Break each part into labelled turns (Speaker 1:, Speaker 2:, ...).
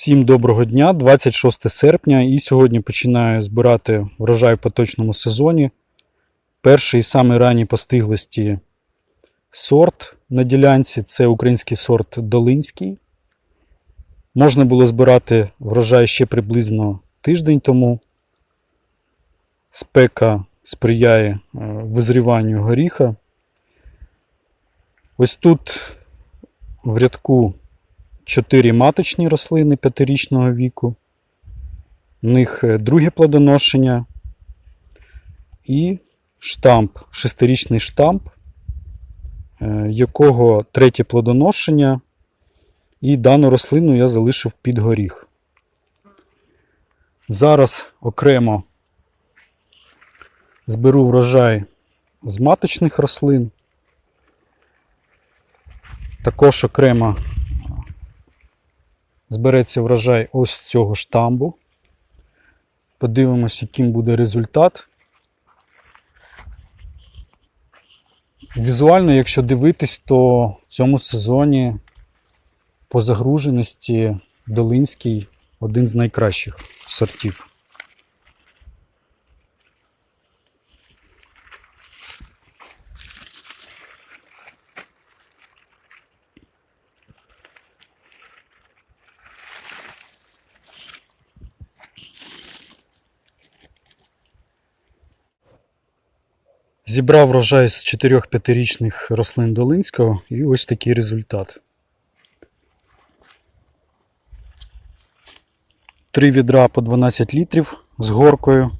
Speaker 1: Всім доброго дня, 26 серпня, і сьогодні починаю збирати врожай в поточному сезоні. Перший і самий ранній по стиглості сорт на ділянці це український сорт Долинський. Можна було збирати врожай ще приблизно тиждень тому. Спека сприяє е, визріванню горіха. Ось тут в рядку чотири маточні рослини п'ятирічного віку. В них е, друге плодоношення і штамп, шестирічний штамп, е, якого третє плодоношення, і дану рослину я залишив під горіх. Зараз окремо зберу врожай з маточних рослин. Також окремо збереться врожай ось цього штамбу. Подивимось, яким буде результат. Візуально, якщо дивитись, то в цьому сезоні по загруженості Долинський один з найкращих сортів. Зібрав врожай з 4-5-річних рослин Долинського і ось такий результат. Три відра по 12 літрів з горкою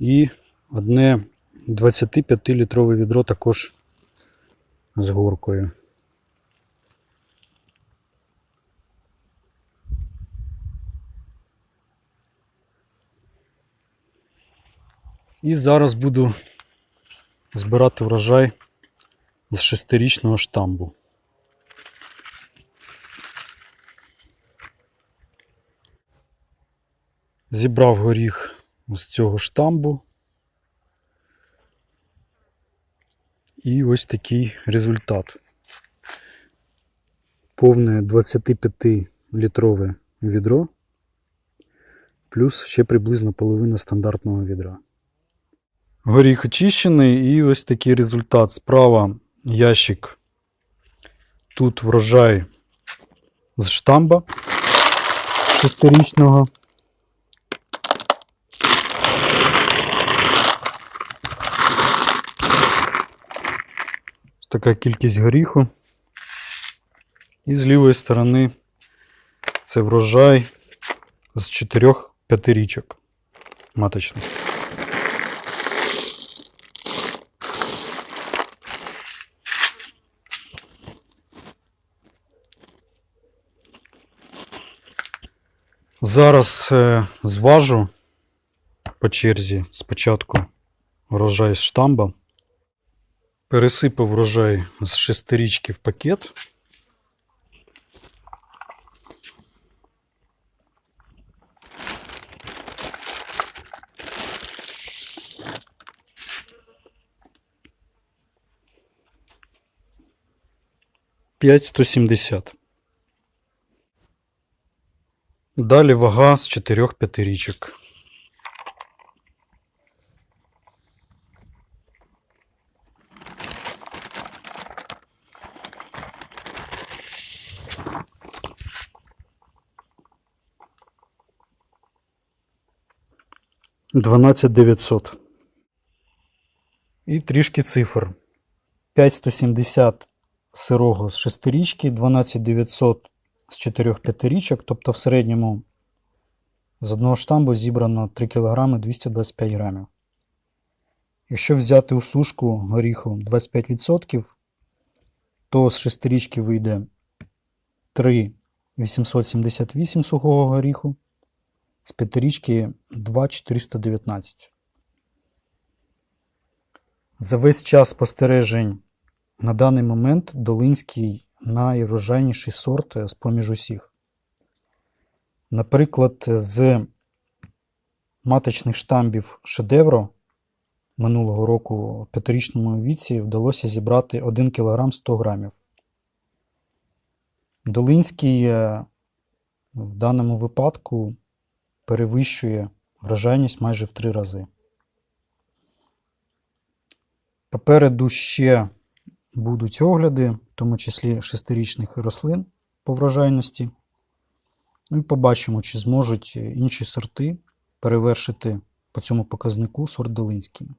Speaker 1: і одне 25-літрове відро також з горкою. І зараз буду збирати врожай з шестирічного штамбу. Зібрав горіх з цього штамбу. І ось такий результат. Повне 25-літрове відро, плюс ще приблизно половина стандартного відра. Горіх очищений і ось такий результат. Справа ящик. Тут врожай з штамба шестирічного. Ось така кількість горіху. І з лівої сторони це врожай з чотирьох п'ятирічок маточних. Зараз е, зважу по черзі спочатку врожай з штамба. Пересипав врожай з шестирічки в пакет. П'ять сто сімдесят. Далі вага з 4 п'ятирічок. Дванадцять дев'ятсот. І трішки цифр. 5170 сирого з шестирічки, 12900 з 4-5 річок, тобто в середньому з одного штамбу зібрано 3 кг 225 грамів. Якщо взяти у сушку горіху 25%, то з 6 річки вийде 3 878 сухого горіху, з 5 річки 2 419. За весь час спостережень на даний момент Долинський найврожайніший сорт з поміж усіх. Наприклад, з маточних штамбів шедевро минулого року в п'ятирічному віці вдалося зібрати 1 кг 100 грамів. Долинський е, в даному випадку перевищує врожайність майже в три рази. Попереду ще будуть огляди, в тому числі шестирічних рослин по врожайності. Ну І побачимо, чи зможуть інші сорти перевершити по цьому показнику сорт Долинський.